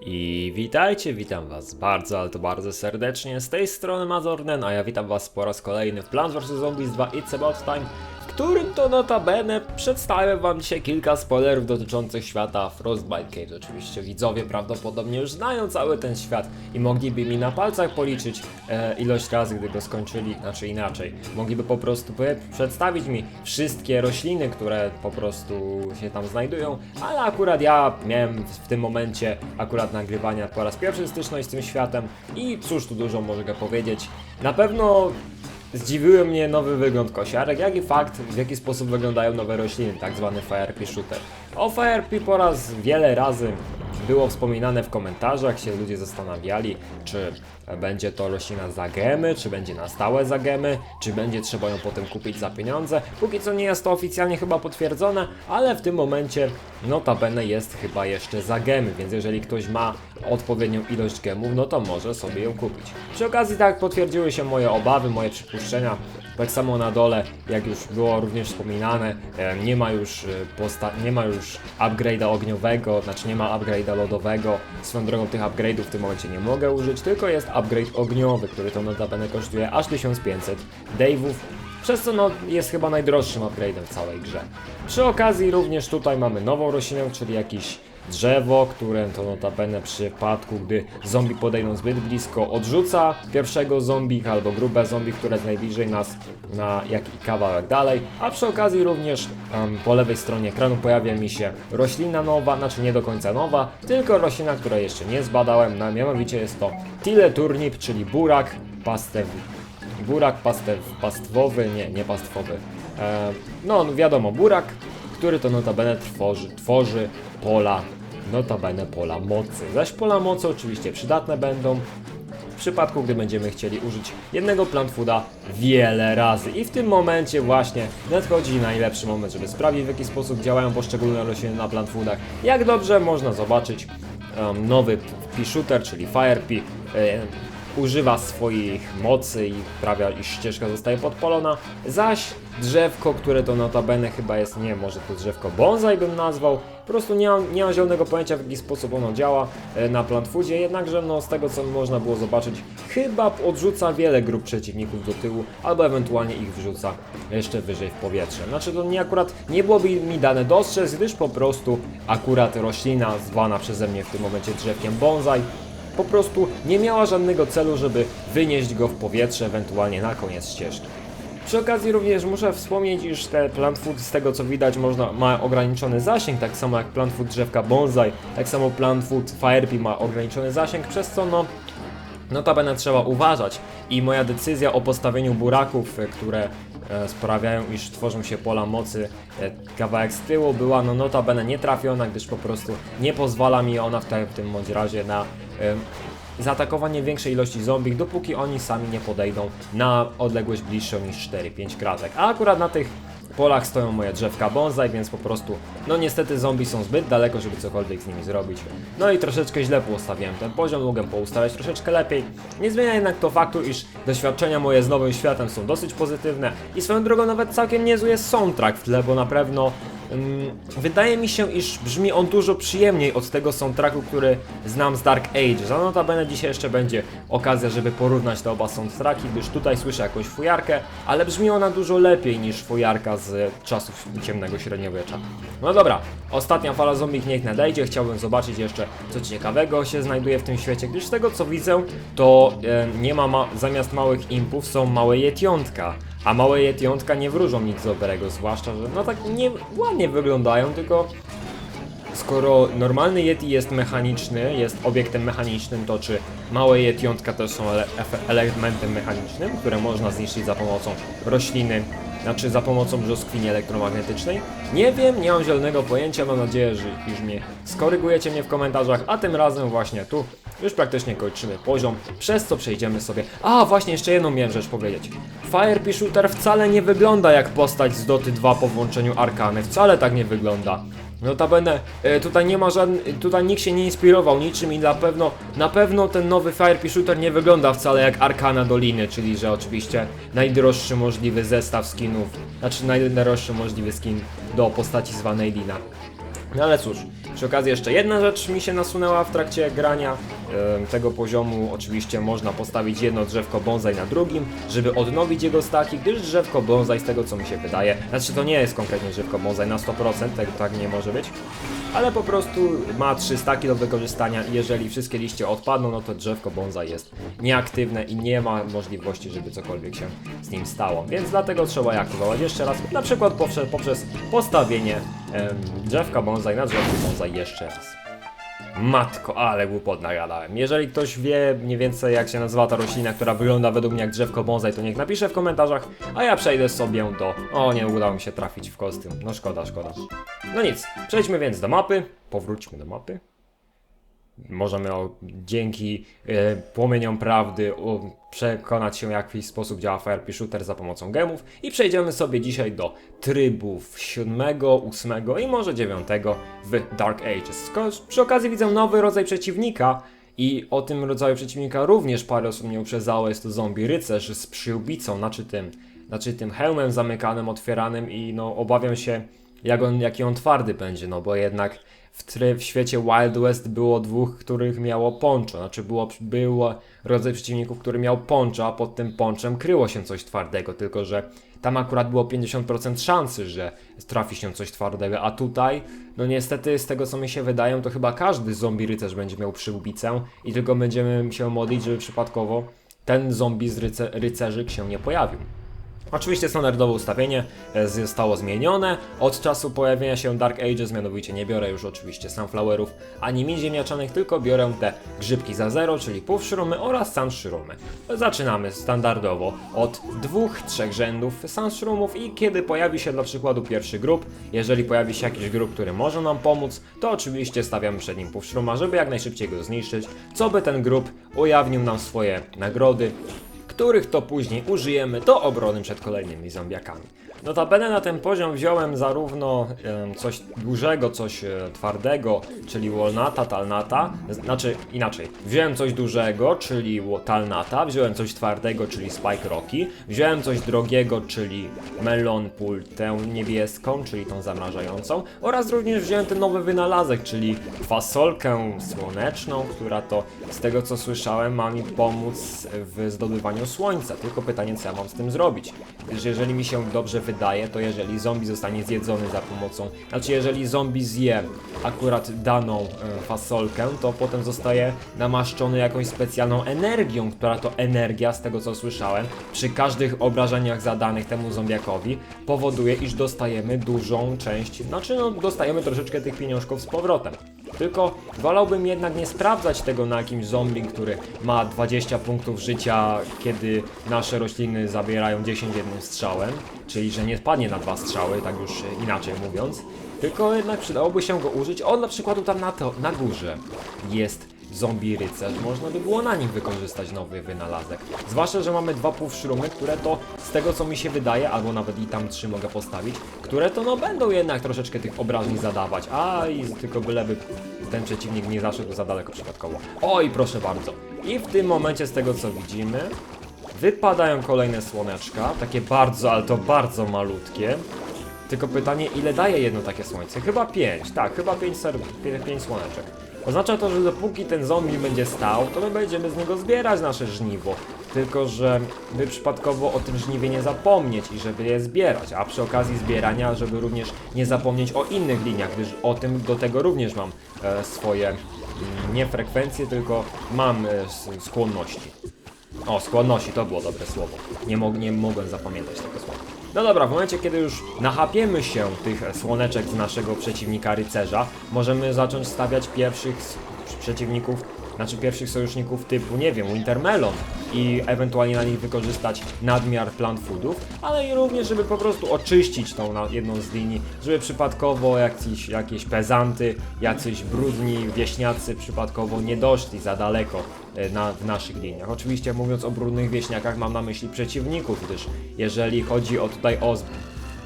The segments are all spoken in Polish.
I witajcie, witam was bardzo, ale to bardzo serdecznie. Z tej strony Mazornen, a ja witam was po raz kolejny w Plants vs. Zombies 2 It's About Time, którym to notabene przedstawię wam dzisiaj kilka spoilerów dotyczących świata Frostbite Cave. Oczywiście widzowie prawdopodobnie już znają cały ten świat i mogliby mi na palcach policzyć e, ilość razy, gdy go skończyli, znaczy inaczej. Mogliby po prostu przedstawić mi wszystkie rośliny, które po prostu się tam znajdują, ale akurat ja miałem w, tym momencie akurat nagrywania po raz pierwszy styczność z tym światem i cóż tu dużo mogę powiedzieć. Na pewno Zdziwiły mnie nowy wygląd kosiarek, jak i fakt, w jaki sposób wyglądają nowe rośliny, tak zwany Firepea Shooter. O Firepea po raz wiele razy było wspominane w komentarzach, się ludzie zastanawiali, czy będzie to roślina za gemy, czy będzie na stałe za gemy, czy będzie trzeba ją potem kupić za pieniądze. Póki co nie jest to oficjalnie chyba potwierdzone, ale w tym momencie notabene jest chyba jeszcze za gemy, więc jeżeli ktoś ma odpowiednią ilość gemów, no to może sobie ją kupić. Przy okazji tak potwierdziły się moje obawy, moje przypuszczenia. Tak samo na dole, jak już było również wspominane, e, nie ma już e, nie ma już upgrade'a ogniowego, znaczy nie ma upgrade'a lodowego. Swoją drogą tych upgrade'ów w tym momencie nie mogę użyć, tylko jest upgrade ogniowy, który to notabene kosztuje aż 1500 Dave'ów, przez co no, jest chyba najdroższym upgrade'em w całej grze. Przy okazji również tutaj mamy nową roślinę, czyli jakiś drzewo, które to notabene przy przypadku, gdy zombie podejdą zbyt blisko, odrzuca pierwszego zombie albo grube zombie, które jest najbliżej nas na jakiś kawałek dalej, a przy okazji również em, po lewej stronie ekranu pojawia mi się roślina nowa, znaczy nie do końca nowa, tylko roślina, której jeszcze nie zbadałem, na mianowicie jest to Tile turnip, czyli burak pastew burak pastew, pastwowy, nie, nie pastwowy. E, no, no wiadomo, burak, który to notabene tworzy, tworzy pola, notabene pola mocy. Zaś pola mocy oczywiście przydatne będą w przypadku, gdy będziemy chcieli użyć jednego plant fooda wiele razy. I w tym momencie właśnie nadchodzi najlepszy moment, żeby sprawdzić w jaki sposób działają poszczególne rośliny na plant foodach. Jak dobrze można zobaczyć em, nowy pea shooter, czyli Fire Pea, e, używa swoich mocy i sprawia, iż ścieżka zostaje podpalona, zaś drzewko, które to notabene chyba jest, nie może to drzewko bonsai bym nazwał, po prostu nie mam, nie mam zielonego pojęcia w jaki sposób ono działa e, na plantfoodzie, jednakże no z tego co można było zobaczyć, chyba odrzuca wiele grup przeciwników do tyłu, albo ewentualnie ich wrzuca jeszcze wyżej w powietrze. Znaczy to nie akurat nie byłoby mi dane dostrzec, gdyż po prostu akurat roślina zwana przeze mnie w tym momencie drzewkiem bonsai po prostu nie miała żadnego celu, żeby wynieść go w powietrze, ewentualnie na koniec ścieżki. Przy okazji również muszę wspomnieć, iż te plant food z tego co widać można, ma ograniczony zasięg, tak samo jak plant food drzewka bonsai, tak samo plant food firepea ma ograniczony zasięg, przez co no Notabene trzeba uważać i moja decyzja o postawieniu buraków, które sprawiają, iż tworzą się pola mocy e, kawałek z tyłu była no notabene nietrafiona, gdyż po prostu nie pozwala mi ona w tym bądź razie na e, zaatakowanie większej ilości zombie, dopóki oni sami nie podejdą na odległość bliższą niż 4-5 kratek. A akurat na tych polach stoją moje drzewka bonsai, więc po prostu, no niestety zombie są zbyt daleko, żeby cokolwiek z nimi zrobić. No i troszeczkę źle poustawiłem ten poziom, mogę poustawiać troszeczkę lepiej. Nie zmienia jednak to faktu, iż doświadczenia moje z nowym światem są dosyć pozytywne i swoją drogą nawet całkiem niezły jest soundtrack w tle, bo na pewno wydaje mi się, iż brzmi on dużo przyjemniej od tego soundtracku, który znam z Dark Age. Za notabene dzisiaj jeszcze będzie okazja, żeby porównać te oba soundtracki, gdyż tutaj słyszę jakąś fujarkę, ale brzmi ona dużo lepiej niż fujarka z czasów ciemnego średniowiecza. No dobra, ostatnia fala zombie niech nadejdzie, chciałbym zobaczyć jeszcze co ciekawego się znajduje w tym świecie, gdyż z tego co widzę, to nie ma, ma zamiast małych impów są małe jetiątka. A małe jetiątka nie wróżą nic dobrego, zwłaszcza, że no tak nie ładnie wyglądają, tylko skoro normalny Yeti jest mechaniczny, jest obiektem mechanicznym, to czy małe Yetiątka też są ele elementem mechanicznym, które można zniszczyć za pomocą rośliny, znaczy za pomocą brzoskwini elektromagnetycznej? Nie wiem, nie mam zielonego pojęcia, mam nadzieję, że już mnie skorygujecie mnie w komentarzach, a tym razem właśnie tu już praktycznie kończymy poziom, przez co przejdziemy sobie... A, właśnie jeszcze jedną miałem rzecz powiedzieć. Firepea Shooter wcale nie wygląda jak postać z Doty 2 po włączeniu Arkany, wcale tak nie wygląda. Notabene, e, tutaj nie ma żadnych, tutaj nikt się nie inspirował niczym i na pewno, na pewno ten nowy Firepea Shooter nie wygląda wcale jak Arkana Doliny, czyli że oczywiście najdroższy możliwy zestaw skinów, znaczy najdroższy możliwy skin do postaci zwanej Lina. No ale cóż, przy okazji jeszcze jedna rzecz mi się nasunęła w trakcie grania tego poziomu. Oczywiście można postawić jedno drzewko bonsai na drugim, żeby odnowić jego staki, gdyż drzewko bonsai z tego co mi się wydaje, znaczy to nie jest konkretnie drzewko bonsai na 100%, tak, tak nie może być, ale po prostu ma trzy staki do wykorzystania i jeżeli wszystkie liście odpadną, no to drzewko bonsai jest nieaktywne i nie ma możliwości, żeby cokolwiek się z nim stało. Więc dlatego trzeba je aktywować jeszcze raz, na przykład poprzez, poprzez postawienie em, drzewka bonsai na drzewku bonsai jeszcze raz. Matko, ale głupot nagadałem. Jeżeli ktoś wie mniej więcej jak się nazywa ta roślina, która wygląda według mnie jak drzewko bonsai, to niech napisze w komentarzach, a ja przejdę sobie do... O, nie udało mi się trafić w kostium. No szkoda, szkoda. No nic, przejdźmy więc do mapy. Powróćmy do mapy. Możemy o, dzięki e, płomieniom prawdy o, przekonać się, w jaki sposób działa FRP Shooter za pomocą gemów i przejdziemy sobie dzisiaj do trybów 7, 8 i może 9 w Dark Ages. Przy okazji widzę nowy rodzaj przeciwnika i o tym rodzaju przeciwnika również parę osób mnie uprzezało. Jest to zombie rycerz z przyłbicą, znaczy tym, znaczy tym hełmem zamykanym, otwieranym i no obawiam się jak on, jaki on twardy będzie, no bo jednak w, try, w świecie Wild West było dwóch, których miało poncho, znaczy było, było rodzaj przeciwników, który miał poncho, a pod tym ponczem kryło się coś twardego, tylko że tam akurat było 50% szansy, że trafi się coś twardego, a tutaj, no niestety z tego co mi się wydaje, to chyba każdy zombie rycerz będzie miał przyłbicę. I tylko będziemy się modlić, żeby przypadkowo ten zombie z ryce, rycerzyk się nie pojawił. Oczywiście standardowe ustawienie e, zostało zmienione od czasu pojawienia się Dark Ages, mianowicie nie biorę już oczywiście sunflowerów ani min ziemniaczanych, tylko biorę te grzybki za zero, czyli półszrumy oraz sunshrumy. Zaczynamy standardowo od dwóch, trzech rzędów sunshroomów i kiedy pojawi się dla przykładu pierwszy grup, jeżeli pojawi się jakiś grup, który może nam pomóc, to oczywiście stawiamy przed nim półszruma, żeby jak najszybciej go zniszczyć, co by ten grup ujawnił nam swoje nagrody, których to później użyjemy do obrony przed kolejnymi zombiakami. Notabene na ten poziom wziąłem zarówno em, coś dużego, coś e, twardego, czyli walnata, talnata, znaczy inaczej, wziąłem coś dużego, czyli talnata, wziąłem coś twardego, czyli spike rocky, wziąłem coś drogiego, czyli melon pultę niebieską, czyli tą zamrażającą. Oraz również wziąłem ten nowy wynalazek, czyli fasolkę słoneczną, która to z tego co słyszałem ma mi pomóc w zdobywaniu słońca. Tylko pytanie co ja mam z tym zrobić. Gdyż jeżeli mi się dobrze wydaje, to jeżeli zombie zostanie zjedzony za pomocą, znaczy jeżeli zombie zje akurat daną e, fasolkę, to potem zostaje namaszczony jakąś specjalną energią, która to energia, z tego co słyszałem, przy każdych obrażeniach zadanych temu zombiakowi powoduje, iż dostajemy dużą część, znaczy no dostajemy troszeczkę tych pieniążków z powrotem. Tylko wolałbym jednak nie sprawdzać tego na jakimś zombie, który ma 20 punktów życia, kiedy nasze rośliny zabierają 10 jednym strzałem, czyli że nie spadnie na dwa strzały, tak już inaczej mówiąc. Tylko jednak przydałoby się go użyć. O, na przykład tam na, to, na górze jest zombie rycerz. Można by było na nim wykorzystać nowy wynalazek. Zwłaszcza, że mamy dwa półszrumy, które to z tego co mi się wydaje, albo nawet i tam trzy mogę postawić, które to no będą jednak troszeczkę tych obrażeń zadawać. A i tylko byleby ten przeciwnik nie zaszedł za daleko przypadkowo. Oj, proszę bardzo. I w tym momencie z tego co widzimy, wypadają kolejne słoneczka, takie bardzo, ale to bardzo malutkie. Tylko pytanie, ile daje jedno takie słońce? Chyba 5, tak, chyba 5 pięć słoneczek. Oznacza to, że dopóki ten zombie będzie stał, to my będziemy z niego zbierać nasze żniwo. Tylko, że by przypadkowo o tym żniwie nie zapomnieć i żeby je zbierać, a przy okazji zbierania, żeby również nie zapomnieć o innych liniach, gdyż o tym do tego również mam e, swoje mm, nie frekwencje, tylko mam e, skłonności. O, skłonności, to było dobre słowo. Nie, mog nie mogłem zapamiętać tego słowa. No dobra, w momencie kiedy już nachapiemy się tych słoneczek z naszego przeciwnika rycerza, możemy zacząć stawiać pierwszych przeciwników, znaczy pierwszych sojuszników typu, nie wiem, Wintermelon i ewentualnie na nich wykorzystać nadmiar plant foodów, ale i również, żeby po prostu oczyścić tą jedną z linii, żeby przypadkowo jakieś, jakieś pezanty, jacyś brudni wieśniacy przypadkowo nie doszli za daleko e, na, w naszych liniach. Oczywiście mówiąc o brudnych wieśniakach mam na myśli przeciwników, gdyż jeżeli chodzi o tutaj o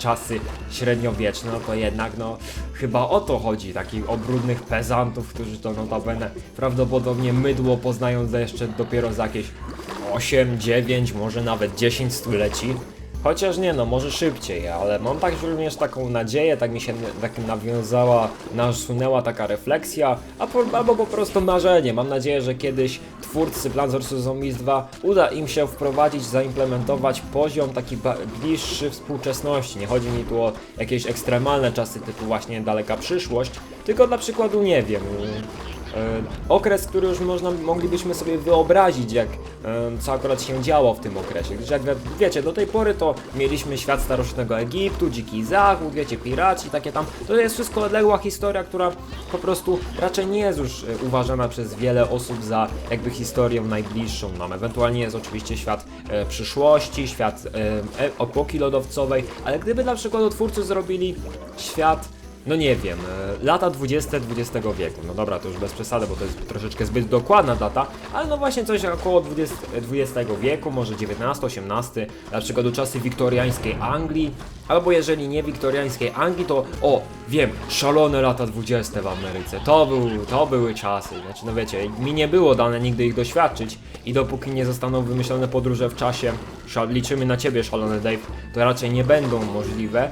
czasy średniowieczne, no to jednak no chyba o to chodzi, takich obrudnych pezantów, którzy to notabene prawdopodobnie mydło poznają za jeszcze dopiero za jakieś 8, 9, może nawet 10 stuleci. Chociaż nie no, może szybciej, ale mam tak również taką nadzieję, tak mi się tak nawiązała, nasunęła taka refleksja, a po, albo po prostu marzenie. Mam nadzieję, że kiedyś twórcy Plants vs. Zombies 2 uda im się wprowadzić, zaimplementować poziom taki bliższy współczesności. Nie chodzi mi tu o jakieś ekstremalne czasy typu właśnie daleka przyszłość, tylko dla przykładu nie wiem. E, okres, który już można, moglibyśmy sobie wyobrazić, jak, e, co akurat się działo w tym okresie. Gdyż jak wie- wiecie, do tej pory to mieliśmy świat starożytnego Egiptu, dziki zachód, wiecie, piraci, takie tam. To jest wszystko odległa historia, która po prostu raczej nie jest już e, uważana przez wiele osób za jakby historię najbliższą nam. Ewentualnie jest oczywiście świat e, przyszłości, świat e, epoki lodowcowej, ale gdyby dla przykładu twórcy zrobili świat no nie wiem, e, lata 20 XX wieku. No dobra, to już bez przesady, bo to jest troszeczkę zbyt dokładna data, ale no właśnie coś około 20, XX wieku, może XIX, XVIII, na przykład czasy wiktoriańskiej Anglii, albo jeżeli nie wiktoriańskiej Anglii, to o, wiem, szalone lata 20 w Ameryce. To, był, to były czasy. Znaczy, no wiecie, mi nie było dane nigdy ich doświadczyć i dopóki nie zostaną wymyślone podróże w czasie, liczymy na ciebie, szalony Dave, to raczej nie będą możliwe,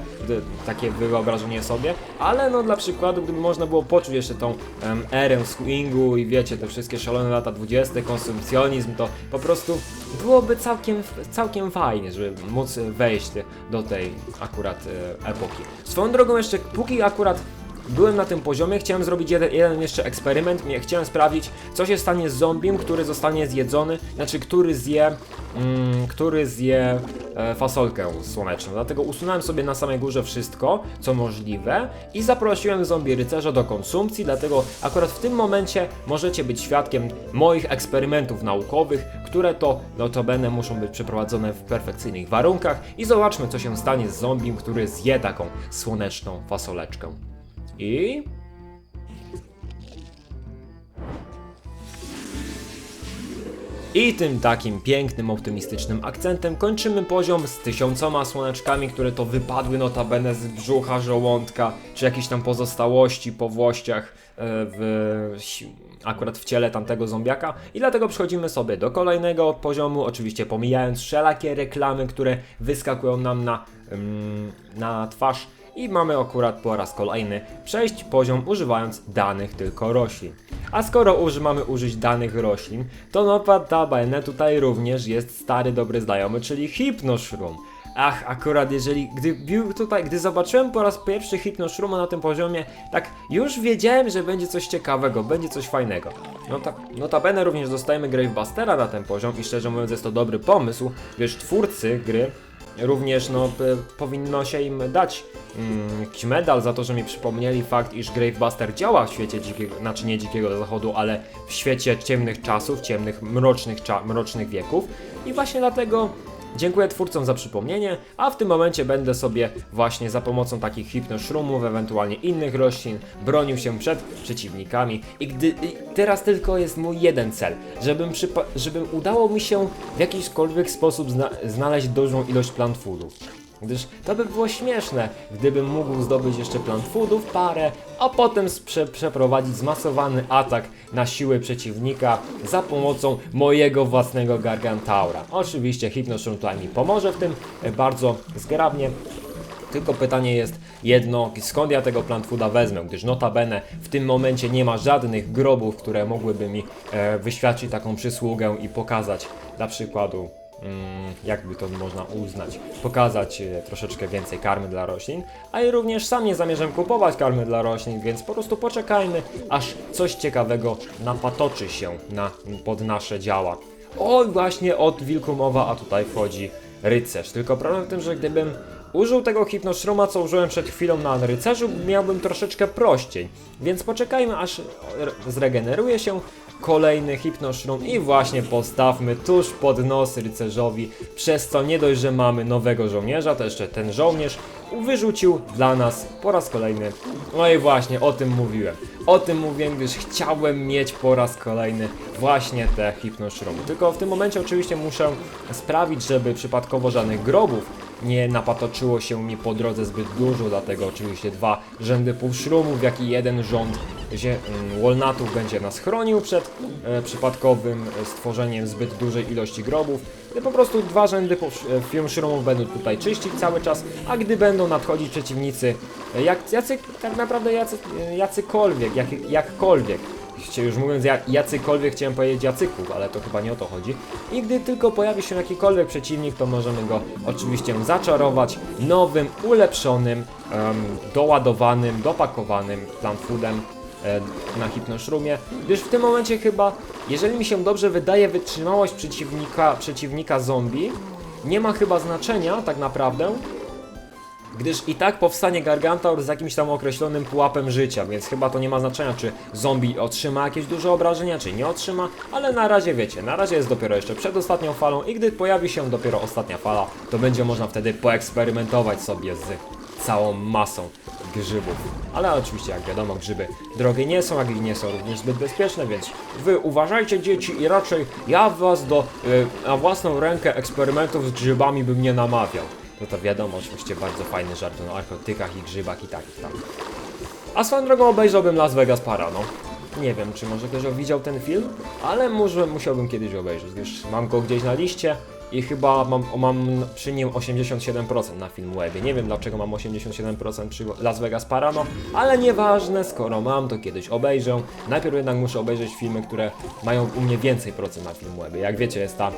takie wyobrażenie sobie, ale no dla przykładu, gdyby można było poczuć jeszcze tą em, erę swingu i wiecie, te wszystkie szalone lata 20, konsumpcjonizm, to po prostu byłoby całkiem, całkiem fajnie, żeby móc wejść do tej akurat e, epoki. Swoją drogą jeszcze, póki akurat byłem na tym poziomie, chciałem zrobić jeden, jeden jeszcze eksperyment. Mie- Chciałem sprawdzić, co się stanie z zombiem, który zostanie zjedzony, znaczy, który zje, mm, który zje e, fasolkę słoneczną. Dlatego usunąłem sobie na samej górze wszystko, co możliwe i zaprosiłem zombie rycerza do konsumpcji, dlatego akurat w tym momencie możecie być świadkiem moich eksperymentów naukowych, które to notabene muszą być przeprowadzone w perfekcyjnych warunkach i zobaczmy, co się stanie z zombiem, który zje taką słoneczną fasoleczkę. I I tym takim pięknym, optymistycznym akcentem kończymy poziom z tysiącoma słoneczkami, które to wypadły notabene z brzucha, żołądka, czy jakieś tam pozostałości po włościach e, w, akurat w ciele tamtego zombiaka. I dlatego przechodzimy sobie do kolejnego poziomu, oczywiście pomijając wszelakie reklamy, które wyskakują nam na, ym, na twarz. I mamy akurat po raz kolejny przejść poziom używając danych tylko roślin. A skoro uży, mamy użyć danych roślin, to notabene tutaj również jest stary dobry znajomy, czyli hipnoshroom. Ach, akurat jeżeli, gdy bił tutaj, gdy zobaczyłem po raz pierwszy hipnoshrooma na tym poziomie, tak już wiedziałem, że będzie coś ciekawego, będzie coś fajnego. Nota, notabene również dostajemy Gravebustera na ten poziom i szczerze mówiąc jest to dobry pomysł, gdyż twórcy gry również no, powinno się im dać mm, medal za to, że mi przypomnieli fakt, iż Gravebuster działa w świecie dzikiego, znaczy nie dzikiego zachodu, ale w świecie ciemnych czasów, ciemnych, mrocznych, cza, mrocznych wieków. I właśnie dlatego dziękuję twórcom za przypomnienie, a w tym momencie będę sobie właśnie za pomocą takich hipnoszrumów, ewentualnie innych roślin, bronił się przed przeciwnikami. I gdy i teraz tylko jest mój jeden cel, żebym, żebym udało mi się w jakikolwiek sposób zna- znaleźć dużą ilość plant foodów. Gdyż to by było śmieszne, gdybym mógł zdobyć jeszcze plant foodów parę, a potem sprze- przeprowadzić zmasowany atak na siły przeciwnika za pomocą mojego własnego Gargantaura. Oczywiście Hypnoshroom tutaj mi pomoże w tym e, bardzo zgrabnie. Tylko pytanie jest jedno, skąd ja tego plant fooda wezmę, gdyż notabene w tym momencie nie ma żadnych grobów, które mogłyby mi e, wyświadczyć taką przysługę i pokazać dla przykładu jakby to można uznać, pokazać e, troszeczkę więcej karmy dla roślin, a i również sam nie zamierzam kupować karmy dla roślin, więc po prostu poczekajmy, aż coś ciekawego napatoczy się na, pod nasze działa. Oj, właśnie od wilku mowa, a tutaj wchodzi rycerz. Tylko problem w tym, że gdybym użył tego hipnoszroma, co użyłem przed chwilą na rycerzu, miałbym troszeczkę prościej. Więc poczekajmy, aż zregeneruje się kolejny hipnoszrum i właśnie postawmy tuż pod nos rycerzowi, przez co nie dość, że mamy nowego żołnierza, to jeszcze ten żołnierz wyrzucił dla nas po raz kolejny. No i właśnie o tym mówiłem. O tym mówiłem, gdyż chciałem mieć po raz kolejny właśnie te hipnoszrumy. Tylko w tym momencie oczywiście muszę sprawić, żeby przypadkowo żadnych grobów nie napatoczyło się mi po drodze zbyt dużo, dlatego oczywiście dwa rzędy półszrumów, jak i jeden rząd zie- mm, walnutów będzie nas chronił przed e, przypadkowym e, stworzeniem zbyt dużej ilości grobów. Po prostu dwa rzędy półsz- e, będą tutaj czyścić cały czas, a gdy będą nadchodzić przeciwnicy, e, jak, jacy, tak naprawdę jacy, jacykolwiek, jak, jakkolwiek, już mówiąc ja, jacykolwiek chciałem powiedzieć jacyków, ale to chyba nie o to chodzi. I gdy tylko pojawi się jakikolwiek przeciwnik, to możemy go oczywiście zaczarować nowym, ulepszonym, em, doładowanym, dopakowanym plant foodem e, na hipnoszrumie, gdyż w tym momencie chyba, jeżeli mi się dobrze wydaje, wytrzymałość przeciwnika, przeciwnika zombie nie ma chyba znaczenia tak naprawdę, gdyż i tak powstanie Gargantaur z jakimś tam określonym pułapem życia, więc chyba to nie ma znaczenia, czy zombie otrzyma jakieś duże obrażenia, czy nie otrzyma, ale na razie wiecie, na razie jest dopiero jeszcze przed ostatnią falą i gdy pojawi się dopiero ostatnia fala, to będzie można wtedy poeksperymentować sobie z całą masą grzybów. Ale oczywiście, jak wiadomo, grzyby drogie nie są, jak i nie są również zbyt bezpieczne, więc wy uważajcie dzieci i raczej ja was do, y, na własną rękę eksperymentów z grzybami bym nie namawiał. No to wiadomo, oczywiście bardzo fajny żart o narkotykach i grzybach i tak i tak. A swoją drogą obejrzałbym Las Vegas Parano. Nie wiem, czy może ktoś widział ten film, ale może musiałbym kiedyś obejrzeć, gdyż mam go gdzieś na liście i chyba mam, mam przy nim 87% na Filmwebie. Nie wiem dlaczego mam 87% przy Las Vegas Parano, ale nieważne, skoro mam, to kiedyś obejrzę. Najpierw jednak muszę obejrzeć filmy, które mają u mnie więcej procent na Filmwebie. Jak wiecie, jest ta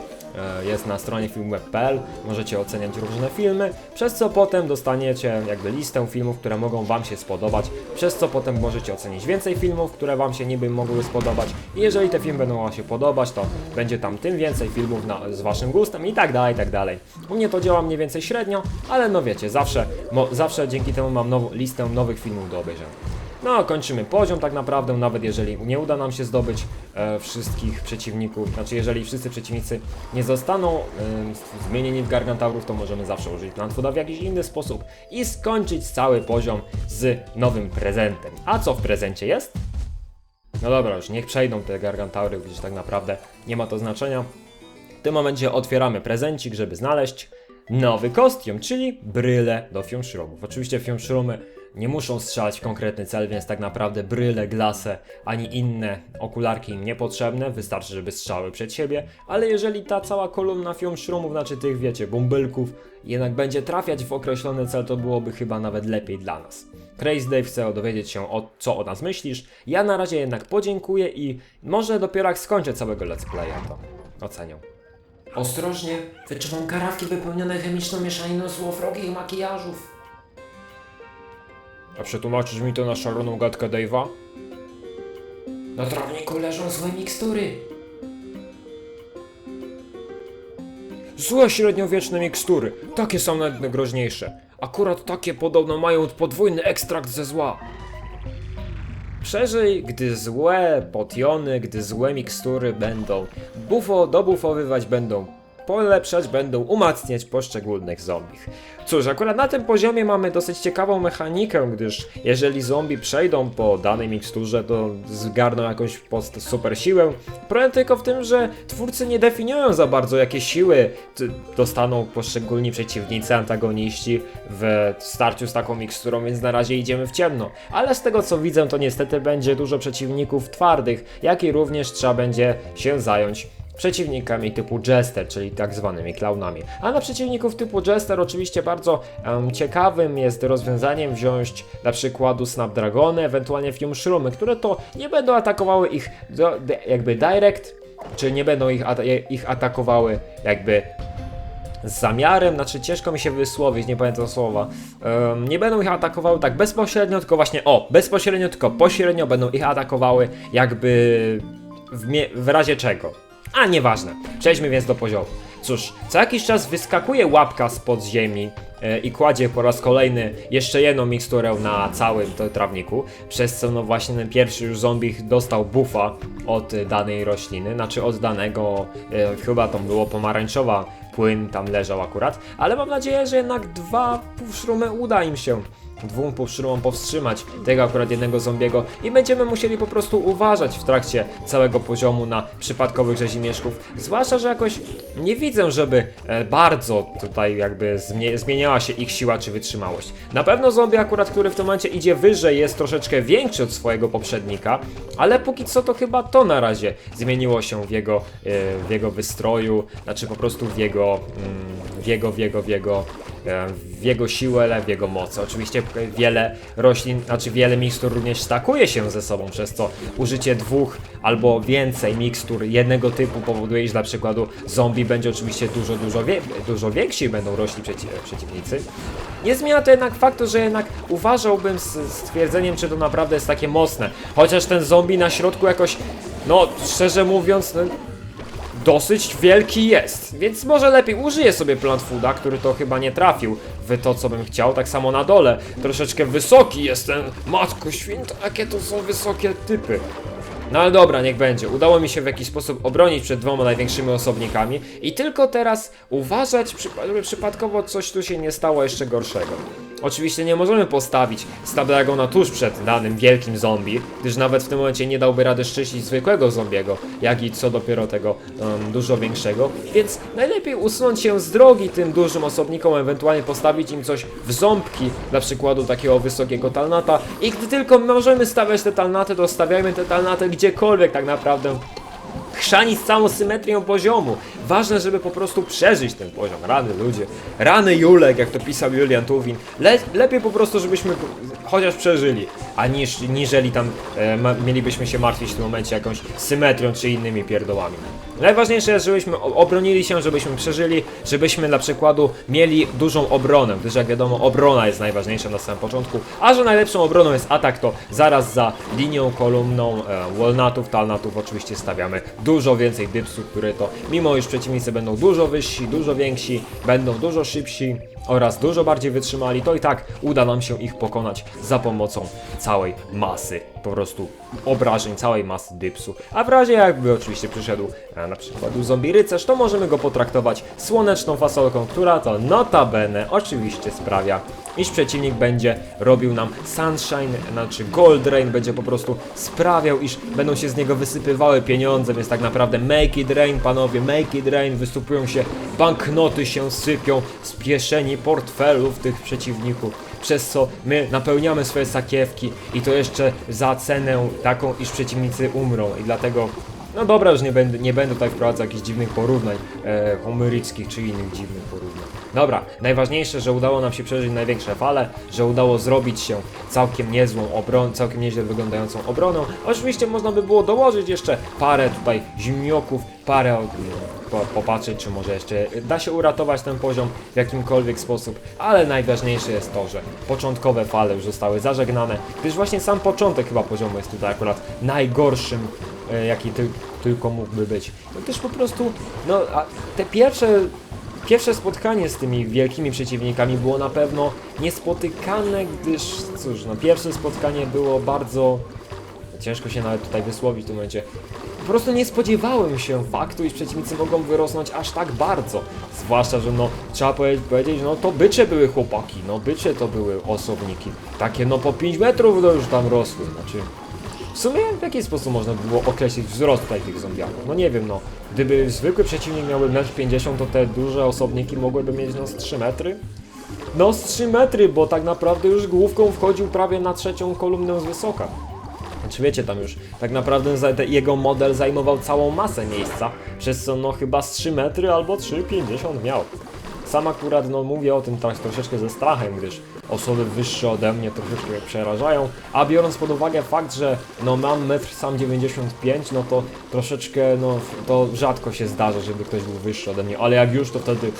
jest na stronie filmweb.pl, możecie oceniać różne filmy, przez co potem dostaniecie jakby listę filmów, które mogą Wam się spodobać, przez co potem możecie ocenić więcej filmów, które Wam się niby mogły spodobać i jeżeli te filmy będą Wam się podobać, to będzie tam tym więcej filmów na, z Waszym gustem i tak dalej, i tak dalej. U mnie to działa mniej więcej średnio, ale no wiecie, zawsze, mo, zawsze dzięki temu mam listę nowych filmów do obejrzenia. No, kończymy poziom tak naprawdę, nawet jeżeli nie uda nam się zdobyć e, wszystkich przeciwników, znaczy jeżeli wszyscy przeciwnicy nie zostaną e, zmienieni w gargantaurów, to możemy zawsze użyć Plantfooda w jakiś inny sposób i skończyć cały poziom z nowym prezentem. A co w prezencie jest? No dobra, już niech przejdą te gargantaury, gdyż tak naprawdę nie ma to znaczenia. W tym momencie otwieramy prezencik, żeby znaleźć nowy kostium, czyli bryle do fiumszrumów. Oczywiście fiumszrumy nie muszą strzelać w konkretny cel, więc tak naprawdę bryle, glase ani inne okularki im niepotrzebne, wystarczy, żeby strzały przed siebie, ale jeżeli ta cała kolumna fiumszrumów, znaczy tych wiecie, bąbelków, jednak będzie trafiać w określony cel, to byłoby chyba nawet lepiej dla nas. Crazy Dave chce dowiedzieć się, o, co o nas myślisz. Ja na razie jednak podziękuję i może dopiero jak skończę całego let's playa, to ocenię. Ostrożnie, wyczuwam karawki wypełnione chemiczną mieszaniną złowrogich makijażów. A przetłumaczysz mi to na szaloną gadkę Dave'a? Na trawniku leżą złe mikstury. Złe średniowieczne mikstury, takie są nawet najgroźniejsze. Akurat takie podobno mają podwójny ekstrakt ze zła. Przeżyj, gdy złe potiony, gdy złe mikstury będą bufo, dobufowywać będą, polepszać będą, umacniać poszczególnych zombich. Cóż, akurat na tym poziomie mamy dosyć ciekawą mechanikę, gdyż jeżeli zombie przejdą po danej miksturze, to zgarną jakąś super siłę. Problem tylko w tym, że twórcy nie definiują za bardzo, jakie siły dostaną poszczególni przeciwnicy, antagoniści w starciu z taką miksturą, więc na razie idziemy w ciemno. Ale z tego co widzę, to niestety będzie dużo przeciwników twardych, jak i również trzeba będzie się zająć przeciwnikami typu Jester, czyli tak zwanymi klaunami. A na przeciwników typu Jester oczywiście bardzo em, ciekawym jest rozwiązaniem wziąć na przykładu Snapdragony, ewentualnie Fiumshrumy, które to nie będą atakowały ich do, de, jakby direct, czy nie będą ich, ich atakowały jakby z zamiarem, znaczy ciężko mi się wysłowić, nie pamiętam słowa. Em, nie będą ich atakowały tak bezpośrednio, tylko właśnie o, bezpośrednio, tylko pośrednio będą ich atakowały jakby w, w razie czego. A nieważne, przejdźmy więc do poziomu. Cóż, co jakiś czas wyskakuje łapka spod ziemi e, i kładzie po raz kolejny jeszcze jedną miksturę na całym trawniku, przez co no właśnie ten pierwszy już zombie dostał buffa od danej rośliny, znaczy od danego, e, chyba tam było pomarańczowa płyn tam leżał akurat, ale mam nadzieję, że jednak dwa półszrumy uda im się dwóm powstrzymom powstrzymać tego akurat jednego zombiego i będziemy musieli po prostu uważać w trakcie całego poziomu na przypadkowych rzezimieszków. Zwłaszcza, że jakoś nie widzę, żeby e, bardzo tutaj jakby zmie zmieniała się ich siła czy wytrzymałość. Na pewno zombie akurat, który w tym momencie idzie wyżej jest troszeczkę większy od swojego poprzednika, ale póki co to chyba to na razie zmieniło się w jego, e, w jego wystroju, znaczy po prostu w jego, mm, w jego, w jego, w jego, w jego siłę, w jego mocy. Oczywiście wiele roślin, znaczy wiele mikstur również stakuje się ze sobą, przez co użycie dwóch albo więcej mikstur jednego typu powoduje, że dla przykładu zombie będzie oczywiście dużo, dużo, wie, dużo więksi będą rośli przeci przeciwnicy. Nie zmienia to jednak faktu, że jednak uważałbym z stwierdzeniem, czy to naprawdę jest takie mocne. Chociaż ten zombie na środku jakoś, no szczerze mówiąc, no, dosyć wielki jest, więc może lepiej użyję sobie plant fooda, który to chyba nie trafił w to, co bym chciał. Tak samo na dole, troszeczkę wysoki jest ten, matko święta, jakie to są wysokie typy. No ale dobra, niech będzie. Udało mi się w jakiś sposób obronić przed dwoma największymi osobnikami i tylko teraz uważać, żeby przypadkowo coś tu się nie stało jeszcze gorszego. Oczywiście nie możemy postawić Snapdragona tuż przed danym wielkim zombie, gdyż nawet w tym momencie nie dałby rady szczyścić zwykłego zombiego, jak i co dopiero tego em, dużo większego, więc najlepiej usunąć się z drogi tym dużym osobnikom, ewentualnie postawić im coś w ząbki, dla przykładu takiego wysokiego talnata i gdy tylko możemy stawiać te talnaty, to stawiajmy te talnaty gdziekolwiek tak naprawdę chrzani z całą symetrią poziomu. Ważne, żeby po prostu przeżyć ten poziom. Rany ludzie, rany Julek, jak to pisał Julian Tuwin. Le lepiej po prostu, żebyśmy chociaż przeżyli, a niż, niżeli tam e, ma mielibyśmy się martwić w tym momencie jakąś symetrią czy innymi pierdołami. Najważniejsze jest, żebyśmy obronili się, żebyśmy przeżyli, żebyśmy dla przykładu mieli dużą obronę, gdyż jak wiadomo obrona jest najważniejsza na samym początku, a że najlepszą obroną jest atak, to zaraz za linią kolumną e, walnutów, talnutów oczywiście stawiamy dużo więcej dipsów, które to mimo iż przeciwnicy będą dużo wyżsi, dużo więksi, będą dużo szybsi oraz dużo bardziej wytrzymali, to i tak uda nam się ich pokonać za pomocą całej masy, po prostu obrażeń, całej masy dipsu. A w razie jakby oczywiście przyszedł e, na przykład zombie rycerz, to możemy go potraktować słoneczną fasolką, która to notabene oczywiście sprawia, iż przeciwnik będzie robił nam sunshine, znaczy gold rain, będzie po prostu sprawiał, iż będą się z niego wysypywały pieniądze, więc tak naprawdę make it rain, panowie, make it rain, wystupują się banknoty się sypią z kieszeni portfelów tych przeciwników, przez co my napełniamy swoje sakiewki i to jeszcze za cenę taką, iż przeciwnicy umrą i dlatego no dobra, już nie będę, nie będę tutaj wprowadzał jakichś dziwnych porównań e, homeryckich czy innych dziwnych porównań. Dobra, najważniejsze, że udało nam się przeżyć największe fale, że udało zrobić się całkiem niezłą obronę, całkiem nieźle wyglądającą obroną. Oczywiście można by było dołożyć jeszcze parę tutaj zimnioków, parę popatrzeć, czy może jeszcze da się uratować ten poziom w jakimkolwiek sposób, ale najważniejsze jest to, że początkowe fale już zostały zażegnane, gdyż właśnie sam początek chyba poziomu jest tutaj akurat najgorszym e, jaki ty, tylko mógłby być. No też po prostu, no te pierwsze, pierwsze spotkanie z tymi wielkimi przeciwnikami było na pewno niespotykane, gdyż cóż, no pierwsze spotkanie było bardzo, ciężko się nawet tutaj wysłowić w tym momencie, po prostu nie spodziewałem się faktu, iż przeciwnicy mogą wyrosnąć aż tak bardzo. Zwłaszcza, że no, trzeba powie- powiedzieć, no to bycze były chłopaki, no bycze to były osobniki. Takie no po 5 metrów to już tam rosły, znaczy... W sumie w jaki sposób można by było określić wzrost tutaj tych zombiaków? No nie wiem, no. Gdyby zwykły przeciwnik miałby 1,50 m, to te duże osobniki mogłyby mieć no z 3 metry? No z 3 metry, bo tak naprawdę już główką wchodził prawie na trzecią kolumnę z wysoka. Znaczy wiecie, tam już tak naprawdę jego model zajmował całą masę miejsca, przez co no chyba z 3 metry albo 3,50 miał. Sam akurat no mówię o tym tak troszeczkę ze strachem, gdyż osoby wyższe ode mnie troszeczkę mnie przerażają, a biorąc pod uwagę fakt, że no mam metr sam 95, no to troszeczkę no to rzadko się zdarza, żeby ktoś był wyższy ode mnie, ale jak już to wtedy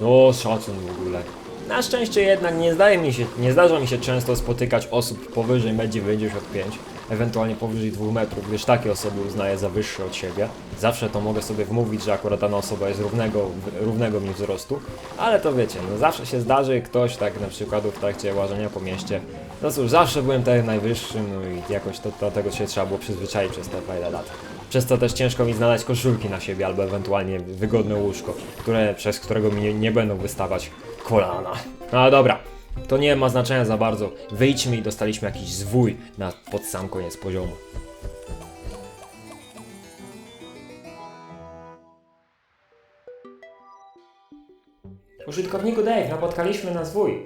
no szacun w ogóle. Na szczęście jednak nie zdaje mi się, nie zdarza mi się często spotykać osób powyżej 1,95 m, ewentualnie powyżej 2 metrów, gdyż takie osoby uznaję za wyższe od siebie. Zawsze to mogę sobie wmówić, że akurat dana osoba jest równego, równego mi wzrostu, ale to wiecie, no zawsze się zdarzy ktoś tak na przykład w trakcie łażenia po mieście. No cóż, zawsze byłem tutaj najwyższym, no i jakoś to, do tego się trzeba było przyzwyczaić przez te parę lat. Przez to też ciężko mi znaleźć koszulki na siebie albo ewentualnie wygodne łóżko, które, przez którego mi nie, nie będą wystawać kolana. No ale dobra, To nie ma znaczenia za bardzo. Wyjdźmy i dostaliśmy jakiś zwój na pod sam koniec poziomu. Użytkowniku Dave, napotkaliśmy na zwój.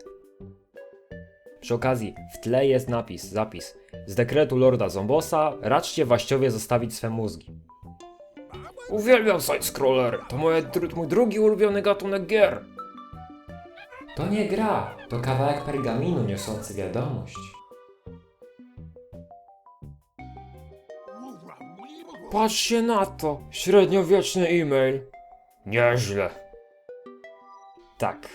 Przy okazji, w tle jest napis, zapis. Z dekretu Lorda Zombosa raczcie właściwie zostawić swe mózgi. Uwielbiam side-scroller, to moje, mój drugi ulubiony gatunek gier. To nie gra, to kawałek pergaminu niosący wiadomość. Patrzcie na to, średniowieczny e-mail. Nieźle. Tak,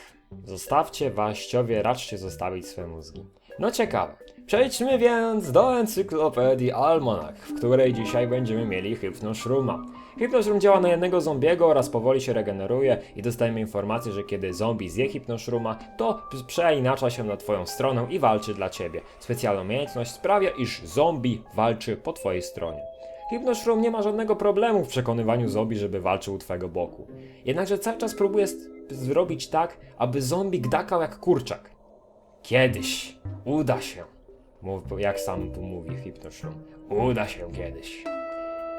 zostawcie waściowie, raczcie zostawić swe mózgi. No ciekawe. Przejdźmy więc do encyklopedii Almanach, w której dzisiaj będziemy mieli Hypnoszruma. Hypnoszrum działa na jednego zombiego oraz powoli się regeneruje i dostajemy informację, że kiedy zombie zje Hypnoszruma, to przeinacza się na twoją stronę i walczy dla ciebie. Specjalna umiejętność sprawia, iż zombie walczy po twojej stronie. Hypnoshroom nie ma żadnego problemu w przekonywaniu zombie, żeby walczył u twego boku. Jednakże cały czas próbuje zrobić tak, aby zombie gdakał jak kurczak. Kiedyś uda się, jak sam tu mówi Hypnoshroom, uda się kiedyś.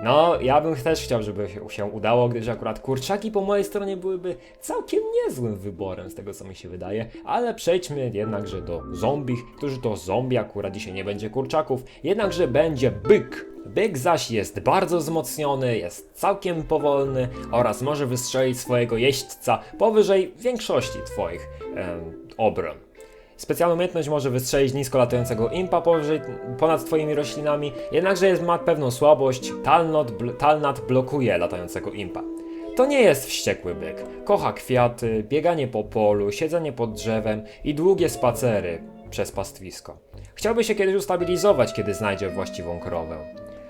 No, ja bym też chciał, żeby się udało, gdyż akurat kurczaki po mojej stronie byłyby całkiem niezłym wyborem, z tego co mi się wydaje, ale przejdźmy jednakże do zombich, którzy to zombie, akurat dzisiaj nie będzie kurczaków, jednakże będzie byk. Byk zaś jest bardzo wzmocniony, jest całkiem powolny oraz może wystrzelić swojego jeźdźca powyżej większości twoich em, obron. Specjalną umiejętność może wystrzelić nisko latającego impa powyżej, ponad twoimi roślinami, jednakże jest, ma pewną słabość, talnot, bl, talnat blokuje latającego impa. To nie jest wściekły byk. Kocha kwiaty, bieganie po polu, siedzenie pod drzewem i długie spacery przez pastwisko. Chciałby się kiedyś ustabilizować, kiedy znajdzie właściwą krowę.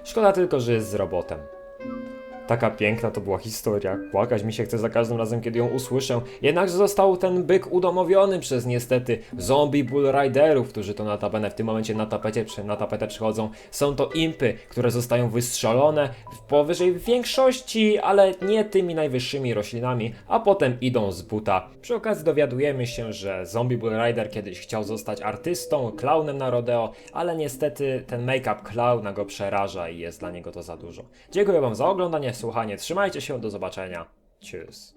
Szkoda tylko, że jest z robotem. Taka piękna to była historia. Płakać mi się chce za każdym razem, kiedy ją usłyszę. Jednakże został ten byk udomowiony przez niestety zombie bull riderów, którzy to na tapetę w tym momencie na tapecie na tapetę przychodzą. Są to impy, które zostają wystrzelone powyżej większości, ale nie tymi najwyższymi roślinami, a potem idą z buta. Przy okazji dowiadujemy się, że zombie bull rider kiedyś chciał zostać artystą, klaunem na rodeo, ale niestety ten make-up klauna go przeraża i jest dla niego to za dużo. Dziękuję wam za oglądanie, słuchanie, trzymajcie się, do zobaczenia. Tschüss.